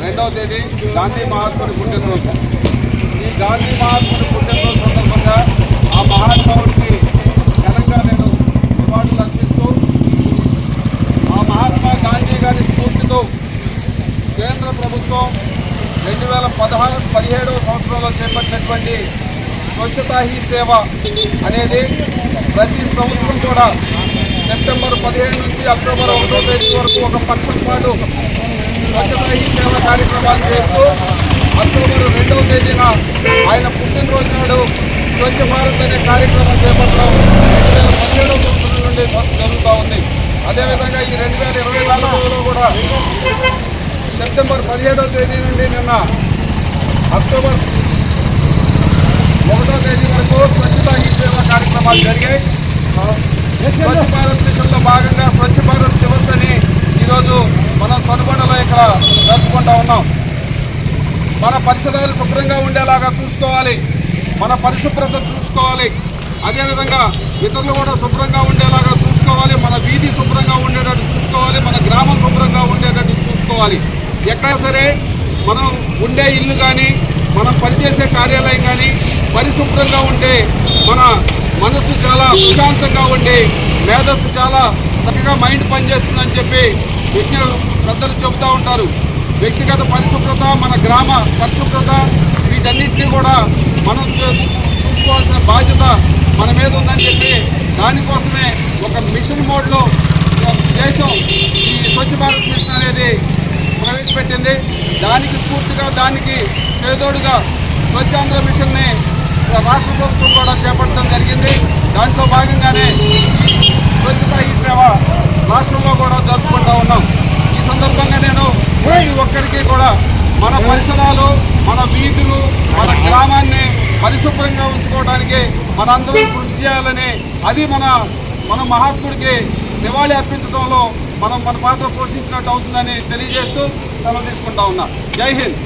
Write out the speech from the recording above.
రెండవ తేదీ గాంధీ మహాత్ముడి పుట్టినరోజు. ఈ గాంధీ మహాత్ముడి పుట్టినరోజు సందర్భంగా ఆ మహాత్ముడికి ఘనంగా నేను నివాళులు అర్పిస్తూ ఆ మహాత్మా గాంధీ గారి స్ఫూర్తితో కేంద్ర ప్రభుత్వం రెండు వేల పదహారు పదిహేడవ సంవత్సరంలో చేపట్టినటువంటి స్వచ్ఛతా హీ సేవ అనేది ప్రతి సంవత్సరం కూడా సెప్టెంబర్ పదిహేడు నుంచి అక్టోబర్ ఒకటో తేదీ వరకు ఒక పక్షం పాటు స్వచ్ఛత హీ సేవ కార్యక్రమాలు చేస్తూ అక్టోబర్ రెండవ తేదీన ఆయన పుట్టినరోజు నాడు స్వచ్ఛ భారత్ అనే కార్యక్రమం చేపట్టడం రెండు వేల పదిహేడవ సంవత్సరం నుండి జరుగుతూ ఉంది. అదేవిధంగా ఈ రెండు వేల ఇరవై నాలుగులో కూడా సెప్టెంబర్ పదిహేడవ తేదీ నుండి నిన్న అక్టోబర్ ఒకటో తేదీ వరకు స్వచ్ఛత హీ సేవ కార్యక్రమాలు జరిగాయి. స్వచ్ఛ భారత్ మిషన్లో భాగంగా స్వచ్ఛ భారత్ దివస్ అని ఈరోజు మనం తనుబండలో ఇక్కడ జరుపుకుంటా ఉన్నాం. మన పరిసరాలు శుభ్రంగా ఉండేలాగా చూసుకోవాలి. మన పరిశుభ్రత చూసుకోవాలి. అదేవిధంగా ఇతరులు కూడా శుభ్రంగా ఉండేలాగా చూసుకోవాలి. మన వీధి శుభ్రంగా ఉండేటట్టు చూసుకోవాలి. మన గ్రామం శుభ్రంగా ఉండేటట్టు చూసుకోవాలి. ఎక్కడ సరే మనం ఉండే ఇల్లు కానీ మనం పనిచేసే కార్యాలయం కానీ పరిశుభ్రంగా ఉంటే మన మనసు చాలా ప్రశాంతంగా ఉండి మేధస్సు చాలా చక్కగా మైండ్ పనిచేస్తుందని చెప్పి వ్యక్తులు పెద్దలు చెబుతూ ఉంటారు. వ్యక్తిగత పరిశుభ్రత మన గ్రామ పరిశుభ్రత వీటన్నిటినీ కూడా మనం చూసుకోవాల్సిన బాధ్యత మన మీద ఉందని చెప్పి దానికోసమే ఒక మిషన్ మోడ్లో దేశం ఈ స్వచ్ఛ భారత్ మిషన్ అనేది ప్రవేశపెట్టింది. దానికి స్ఫూర్తిగా దానికి చేదోడుగా స్వచ్ఛాంధ్ర మిషన్ని రాష్ట్ర ప్రభుత్వం కూడా చేపట్టడం జరిగింది. దాంట్లో భాగంగానే స్వచ్ఛ స్వచ్ఛత ఈ సేవ రాష్ట్రంలో కూడా జరుపుకుంటా ఉన్నాం ఈ సందర్భంగా నేను ప్రతి ఒక్కరికి కూడా మన పరిసరాలు మన వీధులు మన గ్రామాన్ని పరిశుభ్రంగా ఉంచుకోవడానికి మనందరం కృషి చేయాలని అది మన మన మహాత్ముడికి నివాళి అర్పించడంలో మనం మన పాత్ర పోషించినట్టు అవుతుందని తెలియజేస్తూ సెలవు తీసుకుంటా ఉన్నా. జై హింద్.